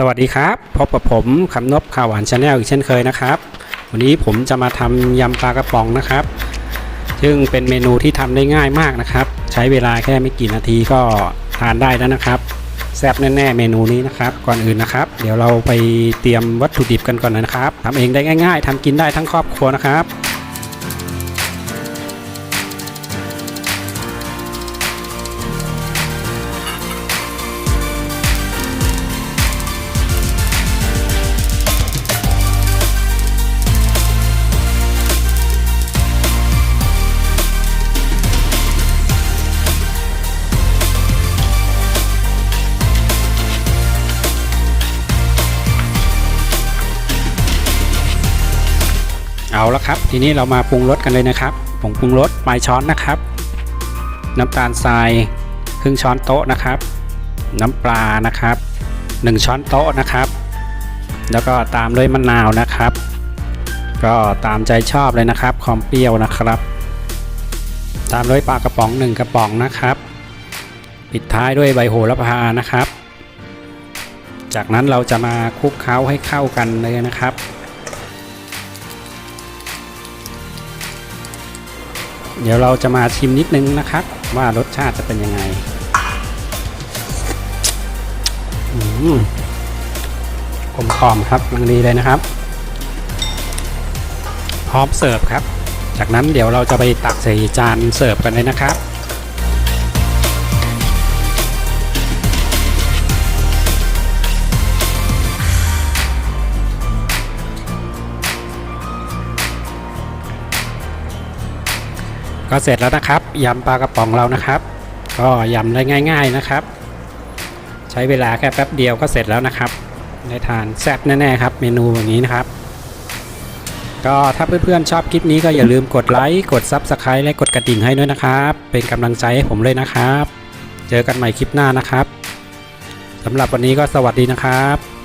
สวัสดีครับ พบกับผมคำนบข่าวหวานชาแนลอีกเช่นเคยนะครับ วันนี้ผมจะมาทำยำปลากระป๋องนะครับ ซึ่งเป็นเมนูที่ทำได้ง่ายมากนะครับ ใช้เวลาแค่ไม่กี่นาทีก็ทานได้แล้วนะครับแซ่บแน่ๆเมนูนี้นะครับ ก่อนอื่นนะครับ เดี๋ยวเราไปเตรียมวัตถุดิบกันก่อนนะครับทำเองได้ง่าย ๆทำกินได้ทั้งครอบครัวนะครับ เอาละครับ ทีนี้เรามาปรุงรสกันเลยนะครับผงปรุงรสปลายช้อนนะครับ น้ำตาลทรายครึ่งช้อนโต๊ะนะครับ น้ำปลานะครับ 1 ช้อนโต๊ะนะครับ แล้วก็ตามด้วยมะนาวนะครับ ก็ตามใจชอบเลยนะครับความเปรี้ยวนะครับ ตามด้วยปลากระป๋อง 1 กระป๋องนะครับ ปิดท้ายด้วยใบโหระพานะครับ จากนั้นเราจะมาคลุกเคล้าให้เข้ากันเลยนะครับ เดี๋ยวเราจะมาชิมนิดนึงนะครับ ว่ารสชาติจะเป็นยังไงอืมกลมกล่อมครับกำลังดีเลยนะครับ พร้อมเสิร์ฟครับ จากนั้นเดี๋ยวเราจะไปตักใส่จานเสิร์ฟกันเลยนะครับ ก็เสร็จแล้วนะครับยำปลากระป๋องเรานะครับ ก็ยำได้ง่าย ๆนะครับ ใช้เวลาแค่แป๊บเดียวก็เสร็จแล้วนะครับได้ทานแซ่บแน่ๆครับ เมนูแบบนี้นะครับ ก็ถ้าเพื่อนๆชอบคลิปนี้ก็อย่าลืมกดไลค์กด Subscribe และกดกระดิ่งให้ด้วยนะครับ เป็นกำลังใจให้ผมเลยนะครับ เจอกันใหม่คลิปหน้านะครับสำหรับวันนี้ก็สวัสดีนะครับ